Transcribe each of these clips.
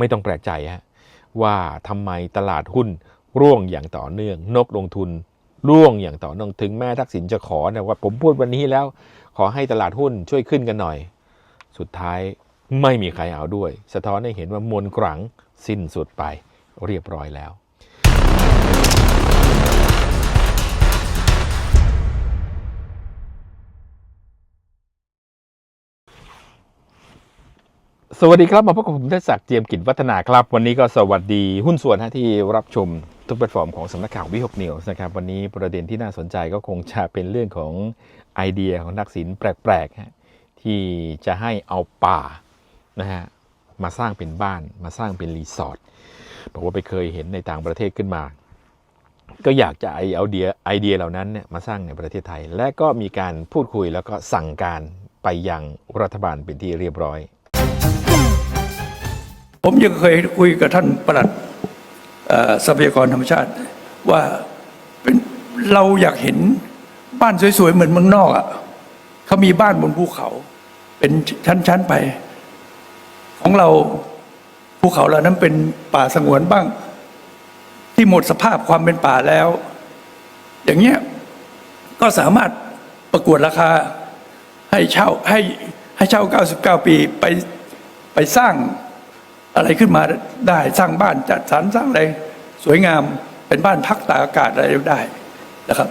ไม่ต้องแปลกใจฮะว่าทำไมตลาดหุ้นร่วงอย่างต่อเนื่อง นกลงทุนร่วงอย่างต่อเนื่องถึงแม้ทักษิณจะขอนะว่าผมพูดวันนี้แล้ว ขอให้ตลาดหุ้นช่วยขึ้นกันหน่อย สุดท้ายไม่มีใครเอาด้วย สะท้อนให้เห็นว่ามวลกรังสิ้นสุดไปเรียบร้อยแล้ว สวัสดีครับ มาพบกับผมเทศศักดิ์เจียมกิจวัฒนาครับ วันนี้ก็สวัสดีหุ้นส่วนที่รับชมทุกแพลตฟอร์มของสำนักข่าววิหกนิวส์นะครับ วันนี้ประเด็นที่น่าสนใจก็คงจะเป็นเรื่องของไอเดียของนักสินแปลกๆที่จะให้เอาป่านะฮะมาสร้างเป็นบ้านมาสร้างเป็นรีสอร์ทบอกว่าไปเคยเห็นในต่างประเทศขึ้นมา ก็อยากจะไอเอาเดียไอเดียเหล่านั้นเนี่ยมาสร้างในประเทศไทย และก็มีการพูดคุยแล้วก็สั่งการไปยังรัฐบาลเป็นที่เรียบร้อย ผมยังเคยคุยกับท่านประหลัดทรัพยากรธรรมชาติ ว่าเป็นเราอยากเห็นบ้านสวยๆ เหมือนเมืองนอกอะเขามีบ้านบนภูเขา เป็นชั้นๆไป ของเราภูเขาเหล่านั้นเป็นป่าสงวนบ้าง ที่หมดสภาพความเป็นป่าแล้ว อย่างเงี้ยก็สามารถประกวดราคาให้เช่าให้ให้เช่า 99 ปีไปไปสร้าง อะไรขึ้นมาได้สร้างบ้านจัดสรรสร้างอะไรสวยงามเป็นบ้านพักตากอากาศอะไรได้นะครับ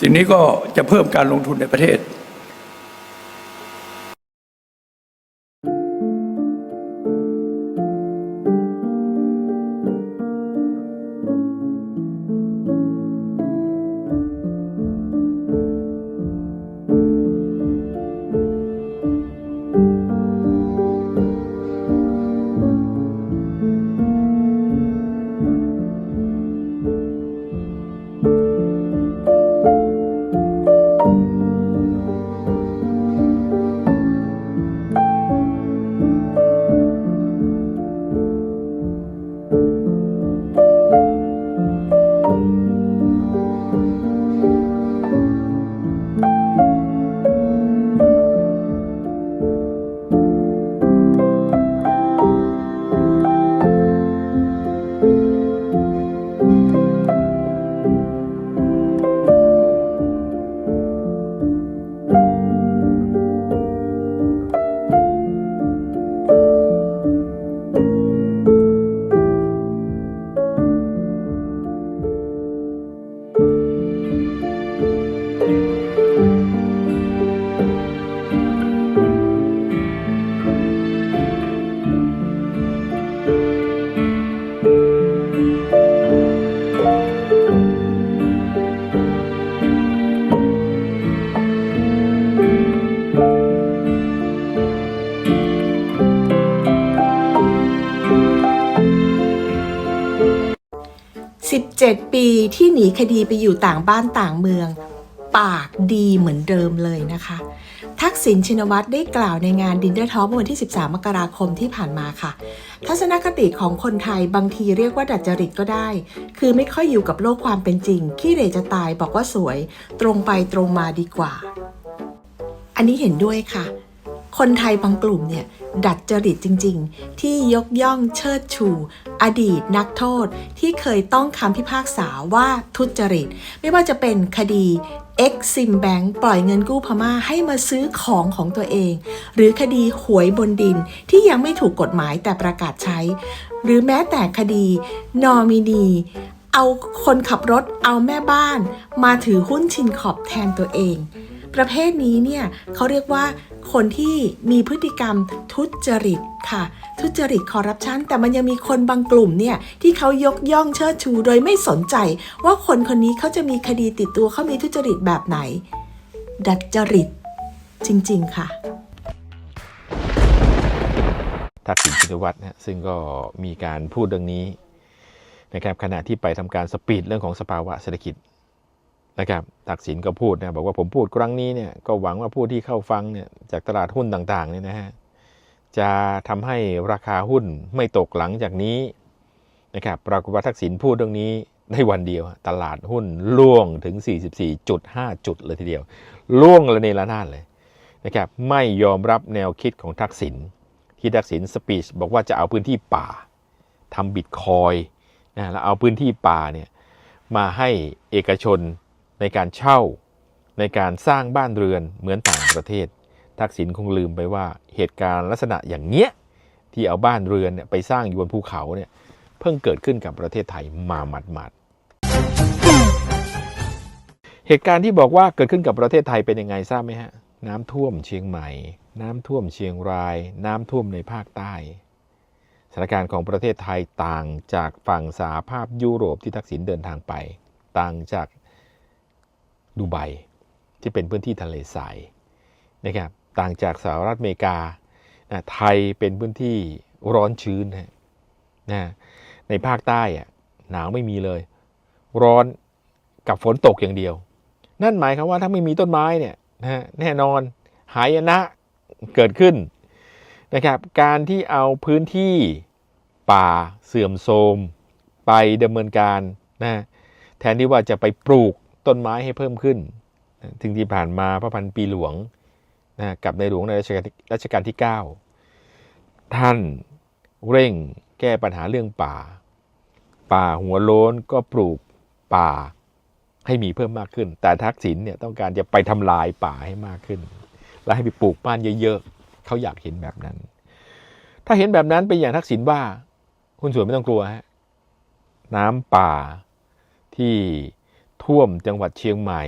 สิ่งนี้ก็จะเพิ่มการลงทุนในประเทศ หนีคดีไปอยู่ต่างบ้านต่างเมือง ปากดีเหมือนเดิมเลยนะคะ ทักษิณชินวัตรได้กล่าวในงานดินเดอร์ท็อ l k เมื่อวันที่ 13 มกราคมที่ผ่านมาค่ะ ทัศนคติของคนไทยบางทีเรียกว่าดัดจริตก็ได้ คือไม่ค่อยอยู่กับโลกความเป็นจริง ขี้เหร่จะตายบอกว่าสวย ตรงไปตรงมาดีกว่า อันนี้เห็นด้วยค่ะ คนไทยบางกลุ่มเนี่ยดัดจริตจริง ๆ ที่ยกย่องเชิดชู อดีตนักโทษที่เคยต้องคำพิพากษาว่าทุจริต ไม่ว่าจะเป็นคดี X Sim Bank ปล่อยเงินกู้พม่าให้มาซื้อของของตัวเอง หรือคดีหวยบนดินที่ยังไม่ถูกกฎหมายแต่ประกาศใช้ หรือแม้แต่คดีนอมินีเอาคนขับรถเอาแม่บ้าน มาถือหุ้นชินขอบแทนตัวเอง ประเภทนี้เนี่ยเขาเรียกว่าคนที่มีพฤติกรรมทุจริตค่ะ ทุจริตคอร์รัปชันแต่มันยังมีคนบางกลุ่มเนี่ยที่เขายกย่องเชิดชูโดยไม่สนใจ ว่าคนคนนี้เขาจะมีคดีติดตัวเขามีทุจริตแบบไหน ดัดจริต จริง ๆ ค่ะทักษิณชินวัตรนะซึ่งก็มีการพูดเรื่องนี้นะครับขณะที่ไปทำการสปีดเรื่องของสภาวะเศรษฐกิจ นะครับทักษิณก็พูดนะบอกว่าผมพูดครั้งนี้เนี่ยก็หวังว่าผู้ที่เข้าฟังเนี่ยจากตลาดหุ้นต่างๆเนี่ยนะฮะจะทำให้ราคาหุ้นไม่ตกหลังจากนี้นะครับปรากฏว่าทักษิณพูดเรื่องนี้ในวันเดียว ตลาดหุ้นล่วงถึง 44.5 จุดเลยทีเดียว ล่วงระเนระนาดเลยนะครับไม่ยอมรับแนวคิดของทักษิณที่ทักษิณสปีชบอกว่าจะเอาพื้นที่ป่าทำบิตคอยนะแล้วเอาพื้นที่ป่าเนี่ยมาให้เอกชน ในการเช่า ในการสร้างบ้านเรือนเหมือนต่างประเทศ ทักษิณคงลืมไปว่าเหตุการณ์ลักษณะอย่างเนี้ยที่เอาบ้านเรือนเนี่ยไปสร้างอยู่บนภูเขาเนี่ยเพิ่งเกิดขึ้นกับประเทศไทยมาหมาดๆเหตุการณ์ที่บอกว่าเกิดขึ้นกับประเทศไทยเป็นยังไงทราบไหมฮะน้ำท่วมเชียงใหม่ น้ำท่วมเชียงราย น้ำท่วมในภาคใต้สถานการณ์ของประเทศไทยต่างจากฝั่งสหภาพยุโรปที่ทักษิณเดินทางไป ต่างจาก ดูไบที่เป็นพื้นที่ทะเลทรายนะครับต่างจากสหรัฐอเมริกานะไทยเป็นพื้นที่ร้อนชื้นนะนะในภาคใต้อะหนาวไม่มีเลย ร้อนกับฝนตกอย่างเดียว นั่นหมายความว่าถ้าไม่มีต้นไม้เนี่ยนะฮะแน่นอนหายนะเกิดขึ้นนะครับการที่เอาพื้นที่ป่าเสื่อมโทรมไปดำเนินการนะแทนที่ว่าจะไปปลูก ต้นไม้ให้เพิ่มขึ้นถึงที่ผ่านมาพระพันปีหลวงนะกับในหลวงในรัชกาลที่รัชกาลที่ 9 ท่านเร่งแก้ปัญหาเรื่องป่า ป่าหัวโล้นก็ปลูกป่าให้มีเพิ่มมากขึ้น แต่ทักษิณเนี่ยต้องการจะไปทำลายป่าให้มากขึ้น และให้ไปปลูกบ้านเยอะๆเขาอยากเห็นแบบนั้น ถ้าเห็นแบบนั้นเป็นอย่างทักษิณว่า คุณสวนไม่ต้องกลัวฮะน้ำป่าที่ ท่วมจังหวัดเชียงใหม่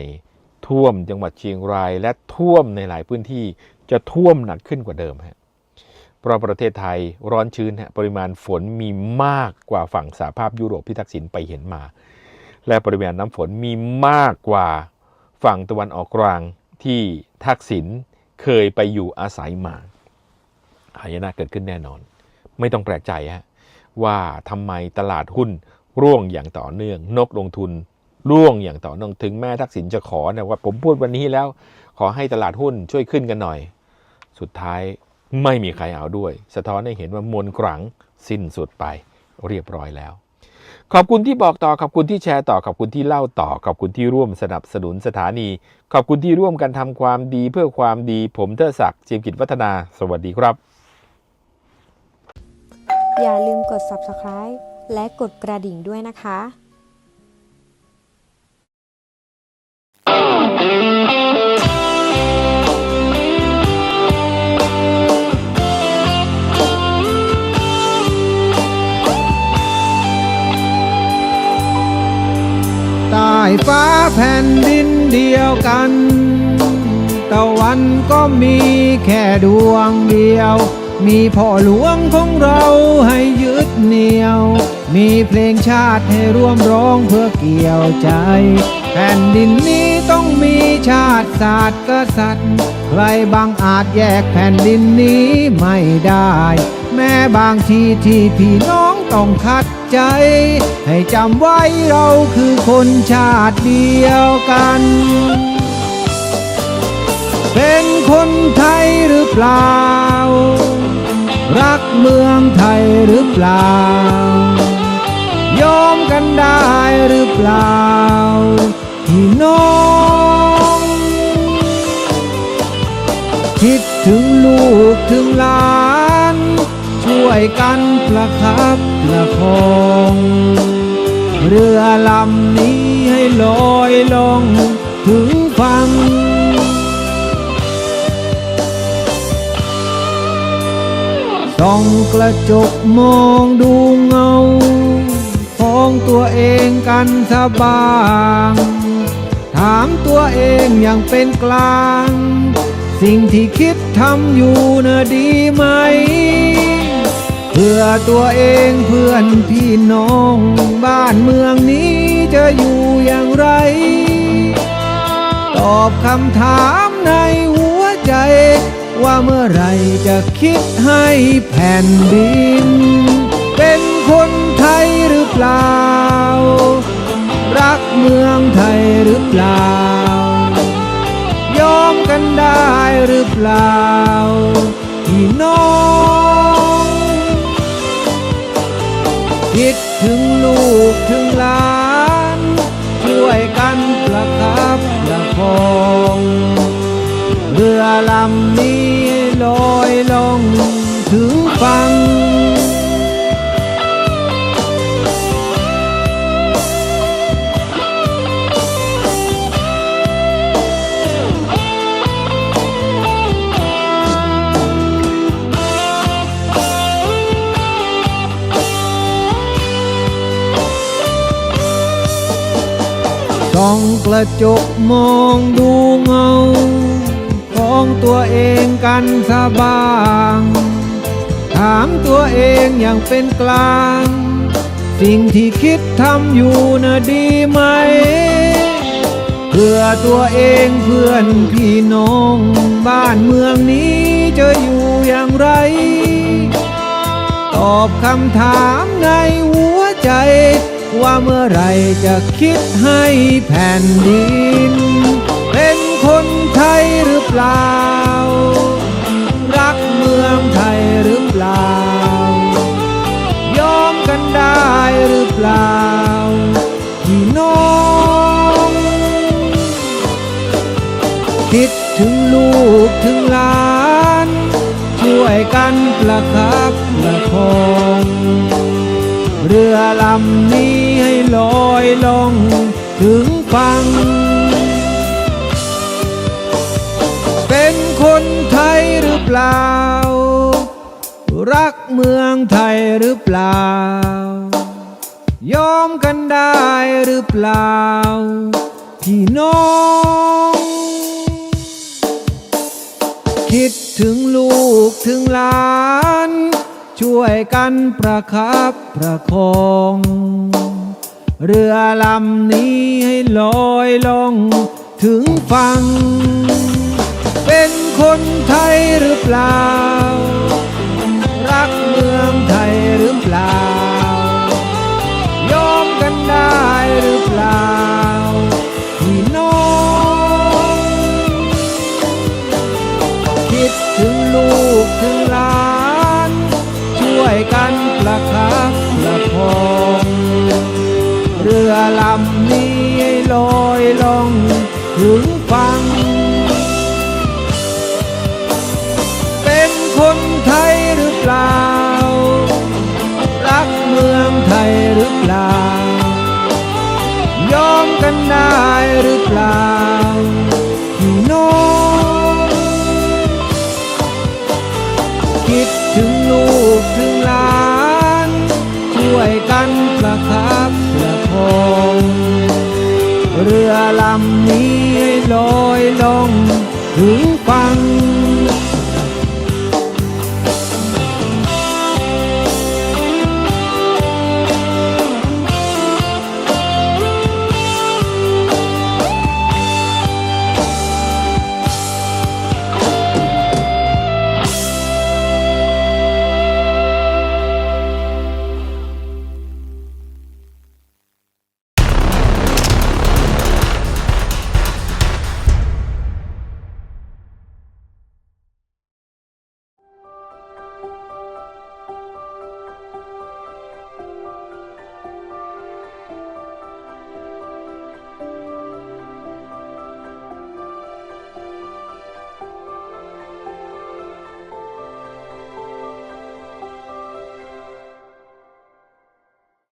ท่วมจังหวัดเชียงราย และท่วมในหลายพื้นที่จะท่วมหนักขึ้นกว่าเดิมฮะเพราะประเทศไทยร้อนชื้นฮะปริมาณฝนมีมากกว่าฝั่งสหภาพยุโรปที่ทักษิณไปเห็นมา และปริมาณน้ำฝนมีมากกว่าฝั่งตะวันออกกลางที่ทักษิณเคยไปอยู่อาศัยมาหายนะเกิดขึ้นแน่นอน ไม่ต้องแปลกใจฮะว่าทำไมตลาดหุ้นร่วงอย่างต่อเนื่อง นกลงทุน ร่วงอย่างต่อเนื่องถึงแม้ทักษิณจะขอนะว่าผมพูดวันนี้แล้ว ขอให้ตลาดหุ้นช่วยขึ้นกันหน่อย สุดท้ายไม่มีใครเอาด้วย สะท้อนให้เห็นว่ามนต์ขลังสิ้นสุดไปเรียบร้อยแล้ว ขอบคุณที่บอกต่อขอบคุณที่แชร์ต่อขอบคุณที่เล่าต่อขอบคุณที่ร่วมสนับสนุนสถานี ขอบคุณที่ร่วมกันทำความดีเพื่อความดี ผมเทอศักดิ์เจียมกิจวัฒนา สวัสดีครับ อย่าลืมกด subscribe และกดกระดิ่งด้วยนะคะ ใต้ฟ้าแผ่นดินเดียวกัน ตะวันก็มีแค่ดวงเดียว มีพ่อหลวงของเราให้ยึดเหนี่ยว มีเพลงชาติให้ร่วมร้องเพื่อเกี่ยวใจ แผ่นดินนี้ มีชาติศาสตร์กษัตริย์ ใครบางอาจแยกแผ่นดินนี้ไม่ได้ แม้บางทีที่พี่น้องต้องขัดใจ ให้จำไว้เราคือคนชาติเดียวกัน เป็นคนไทยหรือเปล่า รักเมืองไทยหรือเปล่ายอมกันได้หรือเปล่าพี่น้ วยกันประคับประคองเรือลำนี้ให้ลอยลงถึงฝั่งส่องกระจกมองดูเงา ของตัวเองกันสบาง ถามตัวเองอย่างเป็นกลาง สิ่งที่คิดทำอยู่น่ะดีไหม พื่อตัวเองเพื่อนพี่น้องบ้านเมืองนี้จะอยู่อย่างไร ตอบคำถามในหัวใจ ว่าเมื่อไรจะคิดให้แผ่นดิน เป็นคนไทยหรือเปล่า รักเมืองไทยหรือเปล่า ยอมกันได้หรือเปล่า เรือลำนี้ลอยลงถึงฟัง ต้องกระจกมองดูเงา ของตัวเองกันสบาง ถามตัวเองอย่างเป็นกลาง สิ่งที่คิดทำอยู่น่ะดีไหม เพื่อตัวเองเพื่อนพี่น้องบ้านเมืองนี้จะอยู่อย่างไร ตอบคำถามในหัวใจ ว่าเมื่อไรจะคิดให้แผ่นดิน คนไทยหรือเปล่า รักเมืองไทยหรือเปล่า ยอมกันได้หรือเปล่าพี่น้อง คิดถึงลูกถึงหลาน ช่วยกันประคับประคองเรือลำนี้ให้ลอยลงถึงฟัง ล่า รักเมืองไทยหรือเปล่า ยอมกันได้หรือเปล่า พี่น้อง คิดถึงลูกถึงหลาน ช่วยกันประคับประคอง เรือลำนี้ให้ลอยลงถึงฟังเป็น คนไทยหรือเปล่า รักเมืองไทยหรือเปล่า กันได้หรือเปล่าพี่น้องคิดถึงลูกถึงหลานช่วยกันประคับประคองเรือลำนี้ให้ลอยลงถึงฟัง